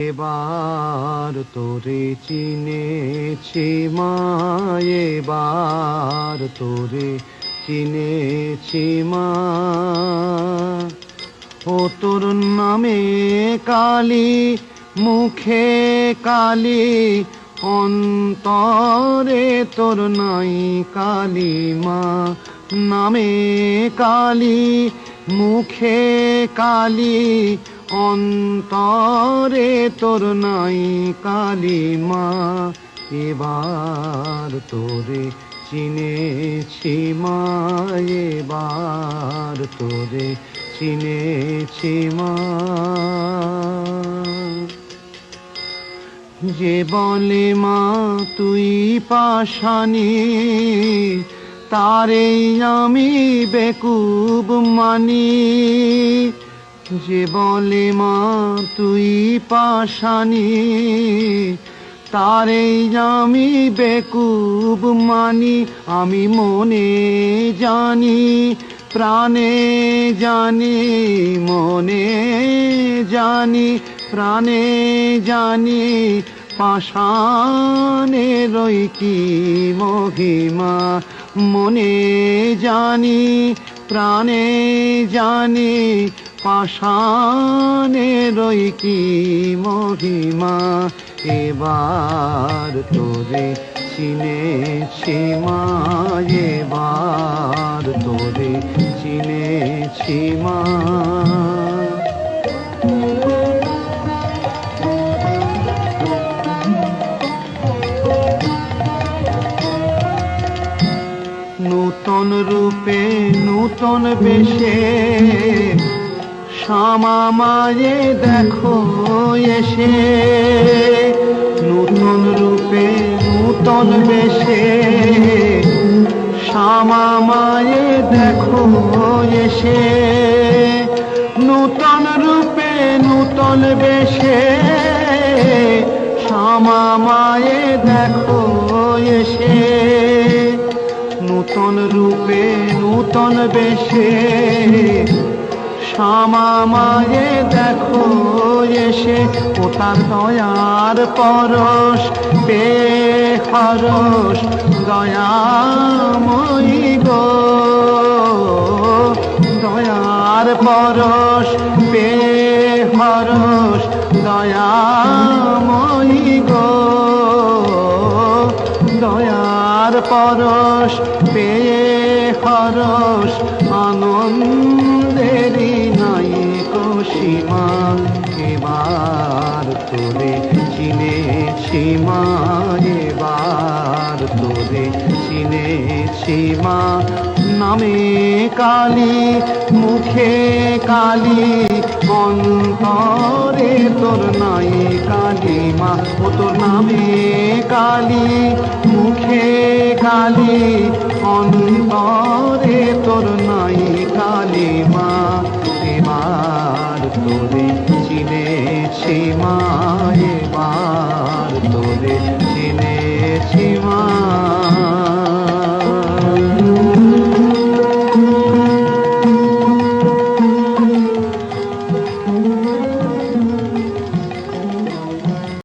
এবার তোরে চিনেছি মা এবার তোরে চিনেছি মা। ও তোর নামে কালি, মুখে কালি, অন্তরে তোর নাই কালি মা। নামে কালি, মুখে কালি অন্তরে তোর নাই কালি মা এবার তোরে চিনেছি মা, এবার তোরে চিনেছি মা। যে বলে মা, তুই পাশানি তারে আমি বেকুব মানি। যে বলে, মা, তুই পাশানি তারে আমি বেকুব মানি, আমি মনে জানি, প্রাণে জানি, মনে জানি, প্রাণে জানি রই কি মহিমা, মনে জানি। প্রাণে জানি রই কি মহিমা? এবার তোরে চিনেছি মা এবার তোরে চিনেছি মা। নূতন রূপে, নূতন বেশে। শ্যামা মায়ে দেখো এসে। নূতন রূপে, নূতন বেশে। শ্যামা মায়ে দেখো এসে। নূতন রূপে, নূতন বেশে। শ্যামা মায়ে দেখো এসে। নূতন রূপে, নূতন বেশে। শ্যামা মায়ে দেখো, এসে ও তার দয়ার পরশ পে হরস দয়াময়ী গো। দয়ার পরশ পে হরস দয়াময়ী দয়ার পরশ পেয়ে হরস আনন্দেরই নাই সীমা। এবার তোরে চিনেছি মা, এবার তোরে চিনেছি মা। নামে কালী, মুখে কালী, অন্তরে তোর নাই কালী মা। ও তোর নামে কালী, মুখে এবার তোরে চিনেছি মা এবার তোরে চিনেছি মা।